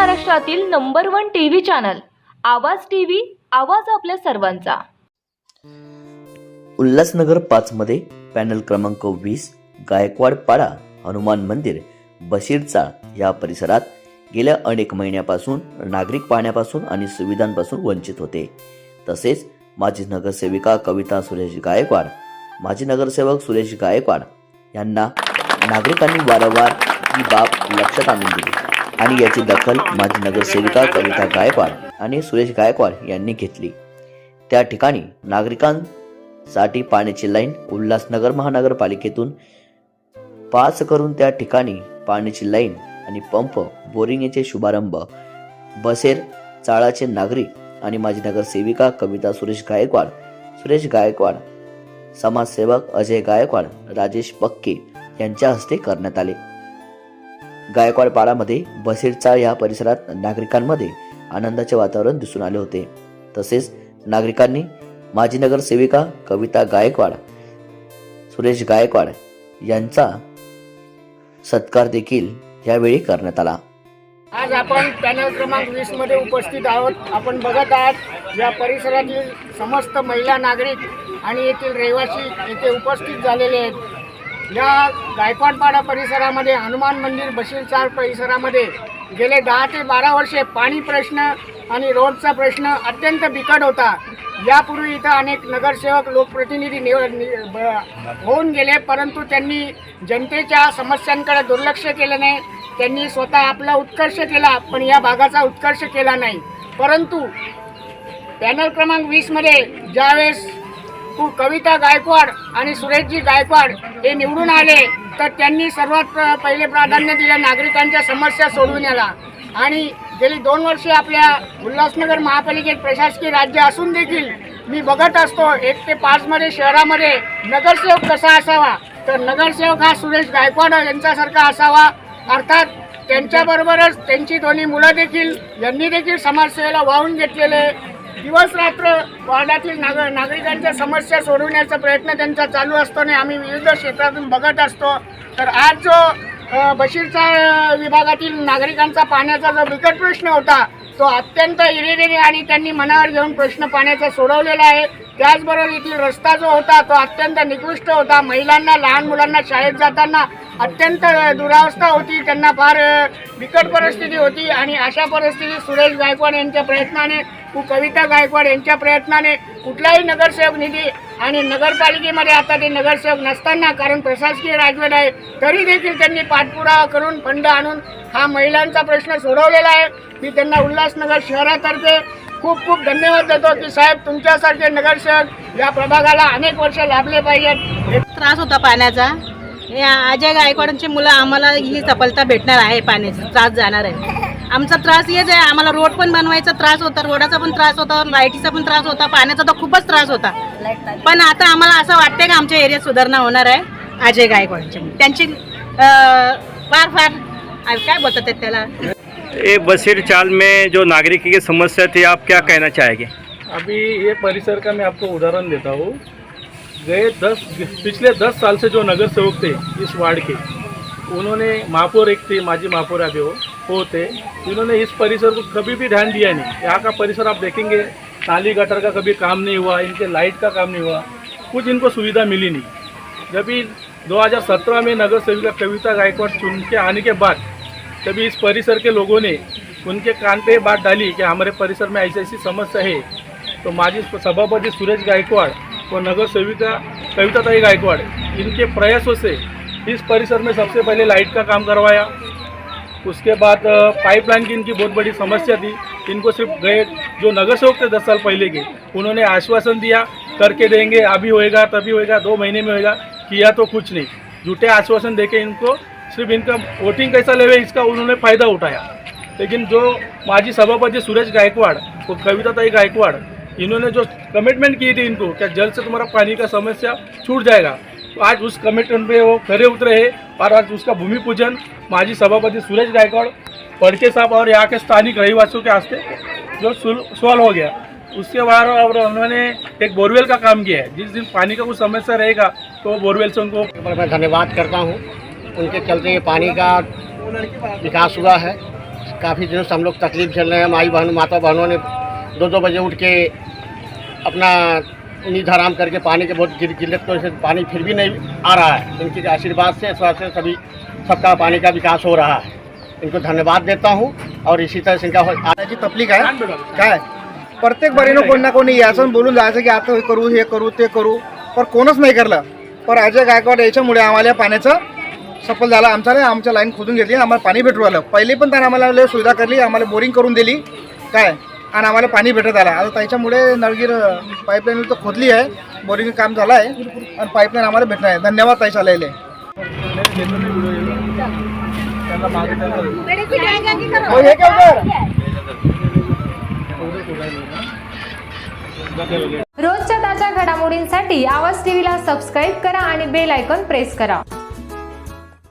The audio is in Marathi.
महाराष्ट्रातील number one TV channel Awaaz TV Awaaz आपल्या सर्वांचा. उल्हासनगर पाचमध्ये पॅनल क्रमांक वीस गायकवाड पाडा हनुमान मंदिर बशीरचा या परिसरात गेल्या अनेक महिन्यापासून नागरिक पाहण्यापासून आणि सुविधांपासून वंचित होते. तसेच माजी नगरसेविका कविता सुरेश गायकवाड माजी नगरसेवक सुरेश गायकवाड यांना नागरिकांनी वारंवार ही बाब लक्षात आणून दिली. आणि याची दखल माजी नगरसेविका कविता गायकवाड आणि सुरेश गायकवाड यांनी घेतली. त्या ठिकाणी नागरिकांसाठी पाण्याची लाईन उल्हासनगर महानगरपालिकेतून पास करून त्या ठिकाणी पाण्याची लाईन आणि पंप बोरिंग याचे शुभारंभ बसेर चाळाचे नागरिक आणि माजी नगरसेविका कविता सुरेश गायकवाड सुरेश गायकवाड समाजसेवक अजय गायकवाड राजेश पक्के यांच्या हस्ते करण्यात आले. गायकवाड पाडामध्ये बसेर या परिसरात नागरिकांमध्ये आनंदाचे वातावरण दिसून आले होते. तसेच नागरिकांनी माजी नगरसेविका कविता गायकवाड सुरेश गायकवाड यांचा सत्कार देखील यावेळी करण्यात आला. आज आपण पॅनल क्रमांक वीसमध्ये उपस्थित आहोत. आपण बघत आहात या परिसरातील समस्त महिला नागरिक आणि येथील रहिवासी येथे उपस्थित झालेले आहेत. या गायकवाडपाडा परिसरामध्ये हनुमान मंदिर बशीरचार परिसरामध्ये गेले दहा ते बारा वर्षे पाणी प्रश्न आणि रोडचा प्रश्न अत्यंत बिकट होता. यापूर्वी इथं अनेक नगरसेवक लोकप्रतिनिधी निव नि- ब- होऊन गेले परंतु त्यांनी जनतेच्या समस्यांकडे दुर्लक्ष केलं नाही. त्यांनी स्वतः आपला उत्कर्ष केला पण या भागाचा उत्कर्ष केला नाही. परंतु पॅनल क्रमांक वीसमध्ये ज्यावेळेस कविता गायकवाड आणि सुरेशजी गायकवाड हे निवडून आले तर त्यांनी सर्वात पहिले प्राधान्य दिलं नागरिकांच्या समस्या सोडविण्याला आणि गेली दोन वर्षे आपल्या उल्हासनगर महापालिकेत प्रशासकीय राज्य असून देखील मी बघत असतो एक ते पाचमध्ये शहरामध्ये नगरसेवक कसा असावा? तर नगरसेवक हा सुरेश गायकवाड यांच्यासारखा असावा. अर्थात त्यांच्याबरोबरच त्यांची दोन्ही मुलं देखील यांनी देखील समाजसेवेला वाहून घेतलेले दिवस रात्र वार्डातील नाग नागरिकांच्या समस्या सोडवण्याचा प्रयत्न त्यांचा चालू असतो आणि आम्ही विविध क्षेत्रातून बघत असतो. तर आज जो बशीरचा विभागातील नागरिकांचा पाण्याचा जो बिकट प्रश्न होता तो अत्यंत इरेरेने आणि त्यांनी मनावर घेऊन प्रश्न पाण्याचा सोडवलेला आहे. त्याचबरोबर येथील रस्ता जो होता तो अत्यंत निकृष्ट होता. महिलांना लहान मुलांना शाळेत जाताना अत्यंत दुरावस्था होती त्यांना फार बिकट परिस्थिती होती आणि अशा परिस्थितीत सुरेश गायकवाड यांच्या प्रयत्नाने कविता गायकवाड यांच्या प्रयत्नाने कुठलाही नगरसेवक निधी आणि नगरपालिकेमध्ये आता ते नगरसेवक नसताना कारण प्रशासकीय राजवट आहे तरी देखील त्यांनी पाठपुरावा करून फंड आणून हा महिलांचा प्रश्न सोडवलेला आहे. मी त्यांना उल्हासनगर शहरातर्फे खूप खूप धन्यवाद देतो की साहेब तुमच्यासारखे नगरसेवक या प्रभागाला अनेक वर्ष लाभले पाहिजेत. त्रास होता पाण्याचा. अजय गायकवाडांची मुलं आम्हाला ही सफलता भेटणार आहे पाण्याचा. त्रास जाणार आहे. आमचा त्रास हेच आहे. आम्हाला रोड पण बनवायचा त्रास होता रोडाचा पण त्रास होता लाईटीचा पण त्रास होता पाण्याचा तर खूपच त्रास होता. पण आता आम्हाला असं वाटतंय की आमच्या एरियात सुधारणा होणार आहे अजय गायकवाडांची. त्यांची फार फार काय बोलतात ते त्याला? ये बसीर चाल में जो नागरिक की समस्या थी आप क्या कहना चाहेंगे? अभी ये परिसर का मैं आपको उदाहरण देता हूँ। गए दस पिछले दस साल से जो नगर सेवक थे इस वार्ड के उन्होंने महापौर एक थे माजी महापौर अभी वो वो थे इन्होंने इस परिसर को कभी भी ध्यान दिया नहीं। यहाँ का परिसर आप देखेंगे नाली गटर का कभी काम नहीं हुआ इनके लाइट का काम नहीं हुआ कुछ इनको सुविधा मिली नहीं। जब भी 2017 में नगर सेविका कविता गायकवाड़ चुन के आने के बाद तभी इस परिसर के लोगों ने उनके कान पे बात डाली कि हमारे परिसर में ऐसी ऐसी समस्या है तो माजी सभापति सुरेश गायकवाड़ और नगर सेविका कविताताई गायकवाड़ इनके प्रयासों से इस परिसर में सबसे पहले लाइट का काम करवाया। उसके बाद पाइपलाइन की इनकी बहुत बड़ी समस्या थी। इनको सिर्फ गए जो नगर सेवक थे दस साल पहले के उन्होंने आश्वासन दिया करके देंगे अभी होएगा तभी होएगा दो महीने में होएगा किया तो कुछ नहीं। झूठे आश्वासन देके इनको सिर्फ इनका वोटिंग कैसा लेवे इसका उन्होंने फ़ायदा उठाया। लेकिन जो माजी सभापति सुरेश गायकवाड़ और कविताताई गायकवाड़ इन्होंने जो कमिटमेंट की थी इनको, क्या जल्द से तुम्हारा पानी का समस्या छूट जाएगा? तो आज उस कमिटमेंट पे वो खरे उतरे हैं और आज उसका भूमि पूजन माजी सभापति सुरेश गायकवाड़, पड़के साहब और यहाँ के स्थानिक रहीवासियों के हस्ते जो सॉल्व हो गया। उसके बाद और उन्होंने एक बोरवेल का काम किया है। जिस दिन पानी का कुछ समस्या रहेगा तो बोरवेल से उनको मैं धन्यवाद करता हूँ। उनके चलते ये पानी का विकास हुआ है। काफ़ी दिनों से हम लोग तकलीफ़ झेल रहे हैं। माई बहन, माता बहनों ने दो दो बजे उठ के अपना नींद आराम करके पानी के बहुत गिर किल्लत की वजह से पानी फिर भी नहीं आ रहा है। इनके आशीर्वाद से स्वास्थ्य सभी सबका पानी का विकास हो रहा है। इनको धन्यवाद देता हूँ और इसी तरह से इनका हो- तपलीक आहे काय प्रत्येक बारीनं कोणी ना कोणी याचं बोलून जायचं की आता हे करू हे करू ते करू पण कोणच नाही करलं। पण अजय गायकवाड याच्यामुळे आम्हाला या पाण्याचं सफल झालं. आमचा नाही आमच्या लाईन खोदून घेतली. आम्हाला पाणी भेटू आलं पहिले पण त्यांना आम्हाला सुविधा करली आम्हाला बोरिंग करून दिली. काय? आणि आम्हाला पाणी भेटत आलं. आता त्याच्यामुळे नळगीर पाईपलाईन तर खोदली आहे. बोरिंग काम झालं आहे. आणि पाईपलाईन आम्हाला भेटणार आहे. धन्यवाद ताईच्या लयले हो, रोजच्या ताज्या घडामोडींसाठी आवाज टीव्हीला सबस्क्राईब करा आणि बेल आयकॉन प्रेस करा.